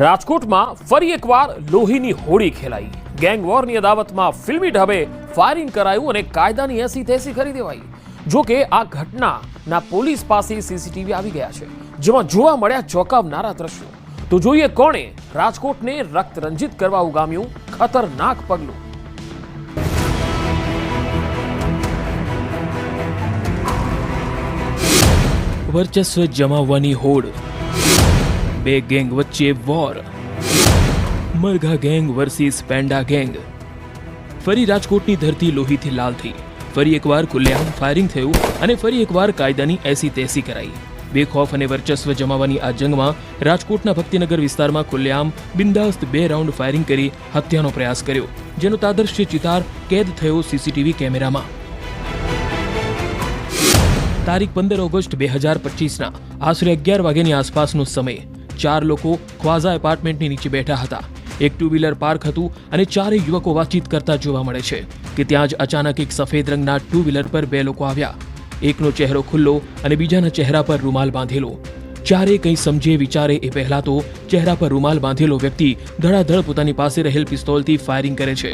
રાજકોટમાં ફરી એકવાર લોહીની હોળી ખેલાઈ. ગેંગવોરની અદાવતમાં ફિલ્મી ઢબે ફાયરિંગ કરાયું અને કાયદાની એસી તેસી કરી દેવાઈ જો કે આ ઘટનાના પોલીસ પાસે સીસીટીવી આવી ગયા છે, જેમાં જોવા મળ્યા ચોંકાવનારા દ્રશ્યો. તો જોઈએ કોણે રાજકોટને રક્તરંજિત કરવા ઉગામ્યું ખતરનાક પગલું. વર્ચસ્વ જમાવવાની હોડ બે ગેંગ વચ્ચે વોર મરઘા ગેંગ વર્સિસ પેન્ડા ગેંગ. ફરી રાજકોટની ધરતી લોહીથી લાલ થઈ. ફરી એકવાર ખુલ્લેઆમ ફાયરિંગ થયું અને ફરી એકવાર કાયદાની એસી તેસી કરાઈ. બેખોફ અને વર્ચસ્વ જમાવાની આ જંગમાં રાજકોટના ભક્તિનગર વિસ્તારમાં ખુલ્લેઆમ બિંદાસ્ત બે રાઉન્ડ ફાયરિંગ કરી હત્યાનો પ્રયાસ કર્યો, જેનો તાદર્શ્ય ચિતાર કેદ થયો સીસીટીવી કેમેરામાં. તારીખ પંદર ઓગસ્ટ બે હજાર પચીસના, આશરે અગિયાર વાગ્યાની આસપાસનો સમય. ચાર લોકો ખ્વાઝા એપાર્ટમેન્ટની નીચે બેઠા હતા. એક ટુ વ્હીલર પાર્ક હતું અને ચારેય યુવકો વાતચીત કરતા જોવા મળે છે કે ત્યાં જ અચાનક એક સફેદ રંગના ટુ વ્હીલર પર બે લોકો આવ્યા. એકનો ચહેરો ખુલ્લો અને બીજાના ચહેરા પર રૂમાલ બાંધેલો. ચારે કંઈ સમજે વિચારે એ પહેલા તો ચહેરા પર રૂમાલ બાંધેલો વ્યક્તિ ધડાધડ પોતાની પાસે રહેલ પિસ્તોલથી ફાયરિંગ કરે છે.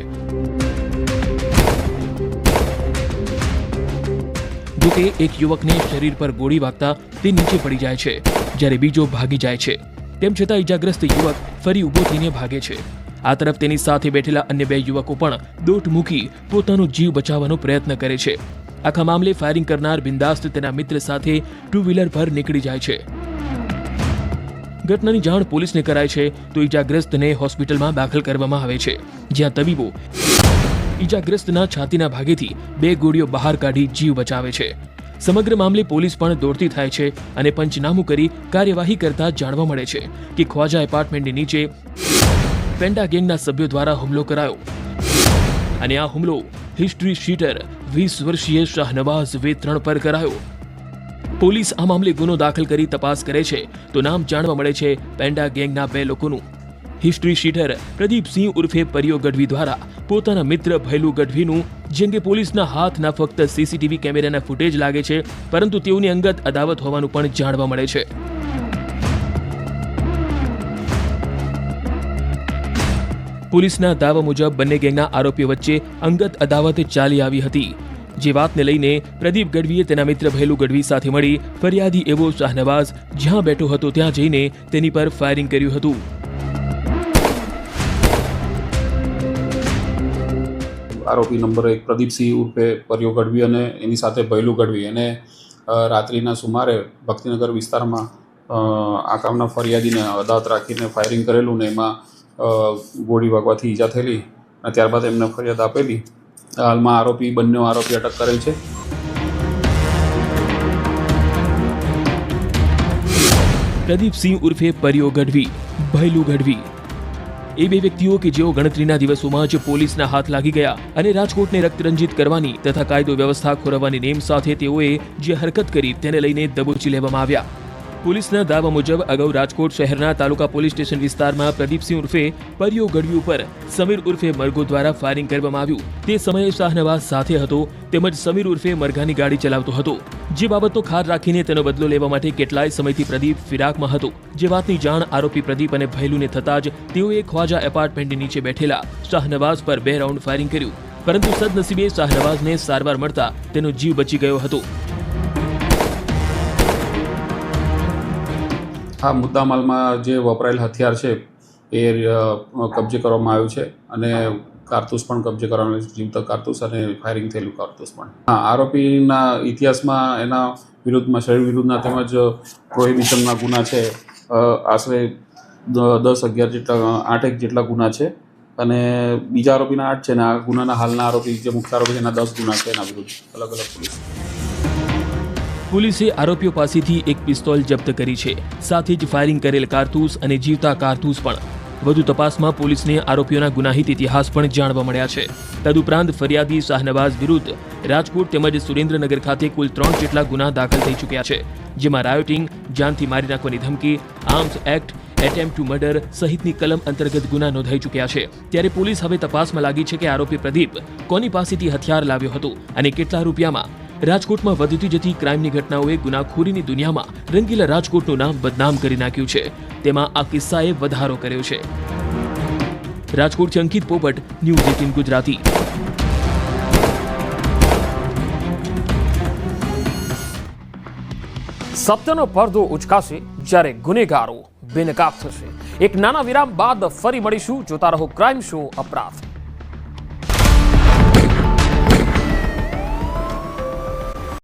જોકે એક યુવકને શરીર પર ગોળી વાગતા તે નીચે પડી જાય છે, જ્યારે બીજો ભાગી જાય છે. તેમ છતાં ઈજાગ્રસ્ત યુવક ફરી ઊભો થઈને ભાગે છે. આ તરફ તેની સાથે બેઠેલા અન્ય બે યુવકો પણ દોટ મૂકી પોતાનો જીવ બચાવવાનો પ્રયત્ન કરે છે. આખા મામલે ફાયરિંગ કરનાર બિંદાસ્ત તેના મિત્ર સાથે ટુ વ્હીલર પર નીકળી જાય છે. ઘટનાની જાણ પોલીસને કરાય છે તો ઈજાગ્રસ્તને હોસ્પિટલમાં દાખલ કરવામાં આવે છે. જ્યાં તબીબો ઈજાગ્રસ્તના છાતીના ભાગેથી બે ગોળીઓ બહાર કાઢી જીવ બચાવે છે. સમગ્ર મામલે પોલીસ પણ દોડતી થાય છે અને પંચનામું કરી કાર્યવાહી કરતા જાણવા મળે છે કે ખ્વાજા એપાર્ટમેન્ટની નીચે પેન્ડા ગેંગના સભ્યો દ્વારા હુમલો કરાયો. અને આ હુમલો હિસ્ટ્રી શીટર વીસ વર્ષીય શાહનવાઝ વેત્રણ પર કરાયો. પોલીસ આ મામલે ગુનો દાખલ કરી તપાસ કરે છે. તો નામ જાણવા મળે છે પેન્ડા ગેંગના બે લોકોનું. હિસ્ટ્રી શીટર પ્રદીપસિંહ ઉર્ફે પરિયો ગઢવી દ્વારા પોતાના મિત્ર ભૈલુ ગઢવીનું જે અંગે પોલીસના હાથના ફક્ત સીસીટીવી કેમેરાના ફૂટેજ લાગે છે, પરંતુ તેઓની અંગત અદાવત હોવાનું પણ જાણવા મળે છે. પોલીસના દાવા મુજબ બંને ગેંગના આરોપીઓ વચ્ચે અંગત અદાવત ચાલી આવી હતી. જે વાતને લઈને પ્રદીપ ગઢવીએ તેના મિત્ર ભૈલુ ગઢવી સાથે મળી ફરિયાદી એવો શાહનવાઝ જ્યાં બેઠો હતો ત્યાં જઈને તેની પર ફાયરિંગ કર્યું હતું. આરોપી નંબર એક પ્રદીપસિંહ ઉર્ફે પરિયો ગઢવી અને એની સાથે ભૈલું ગઢવી. એને રાત્રિના સુમારે ભક્તિનગર વિસ્તારમાં આ કામના ફરિયાદીને અદાવત રાખીને ફાયરિંગ કરેલું ને એમાં ગોળી વાગવાથી ઈજા થયેલી અને ત્યારબાદ એમને ફરિયાદ આપેલી. હાલમાં આરોપી, બંને આરોપી અટક કરેલ છે. પ્રદીપસિંહ ઉર્ફે પરિયો ગઢવી, ભૈલું ગઢવી. એ બે વ્યક્તિઓ કે જેઓ ગણતરીના દિવસોમાં જ પોલીસના હાથ લાગી ગયા અને રાજકોટને રક્તરંજિત કરવાની તથા કાયદો વ્યવસ્થા ખોરવવાની નેમ સાથે તેઓએ જે હરકત કરી તેને લઈને દબોચી લેવામાં આવ્યા. પોલીસના દાવા મુજબ અગાઉ રાજકોટ શહેરના તાલુકા પોલીસ સ્ટેશન વિસ્તારમાં પ્રદીપસિંહ ઉર્ફે પરિયો ગઢવી ઉપર સમીર ઉર્ફે મરઘો દ્વારા ફાયરિંગ કરવામાં આવ્યું. તે સમયે શાહનવાઝ સાથે હતો તેમજ સમીર ઉર્ફે મરઘાની ગાડી ચલાવતો હતો. જે બાબતનો ખાર રાખીને તેનો બદલો લેવા માટે કેટલાય સમયથી પ્રદીપ ફિરાકમાં હતો. જે વાતની જાણ આરોપી પ્રદીપ અને ભૈલુને થતાં જ તેઓએ ખ્વાજા એપાર્ટમેન્ટની નીચે બેઠેલા શાહનવાઝ પર બે રાઉન્ડ ફાયરિંગ કર્યું. પરંતુ સદનસીબે શાહનવાઝને સારવાર મળતા તેનો જીવ બચી ગયો હતો. આ મુદ્દામાલમાં જે વપરાયેલ હથિયાર છે, એ કબજે કરવામાં આવ્યું છે અને કારતૂસ પણ કબજે કરવાનું જીવતા કારતૂસ અને ફાયરિંગ થયેલું કારતૂસ પણ. હા, આરોપીના ઇતિહાસમાં એના વિરુદ્ધમાં, શરીર વિરુદ્ધના તેમજ પ્રોહિબિશનના ગુના છે. આશરે દસ અગિયાર જેટલા આઠેક જેટલા ગુના છે. અને બીજા આરોપીના આઠ છે ને આ ગુનાના હાલના આરોપી, જે મુખ્ય આરોપી છે, એના દસ ગુના છે એના વિરુદ્ધ. અલગ અલગ પોલીસ. પોલીસે આરોપીઓ પાસેથી એક પિસ્તોલ જપ્ત કરી છે. સાથે જ ફાયરિંગ કરેલ કારતૂસ અને જીવતા કારતૂસ પણ. વધુ તપાસમાં પોલીસને આરોપીઓના ગુનાહિત ઇતિહાસ પણ જાણવા મળ્યા છે. તદુપરાંત ફરિયાદી શાહનવાઝ વિરુદ્ધ રાજકોટ તેમજ સુરેન્દ્રનગર ખાતે કુલ ત્રણ જેટલા ગુના દાખલ થઈ ચૂક્યા છે, જેમાં રાયોટિંગ જાનથી મારી નાખવાની ધમકી arms act attempt to murder સહિતની કલમ અંતર્ગત ગુના નોંધાઈ ચૂક્યા છે. ત્યારે પોલીસ હવે તપાસમાં લાગી છે કે આરોપી પ્રદીપ કોની પાસેથી હથિયાર લાવ્યો હતો અને કેટલા રૂપિયામાં રાજકોટમાં વધતી જતી ક્રાઇમની ઘટનાઓએ ગુનાખોરીની દુનિયામાં રંગીલા રાજકોટનું નામ બદનામ કરી નાખ્યું છે. તેમાં આ કિસ્સાએ વધારો કર્યો છે. રાજકોટથી અંકિત પોપટ, ન્યૂઝ એટીન ગુજરાતી. સત્યનો પડદો ઉચકાશે જ્યારે ગુનેગારો બેનકાબ થશે. એક નાના વિરામ બાદ ફરી મળીશું. જોતા રહો ક્રાઇમ શો અપરાધ.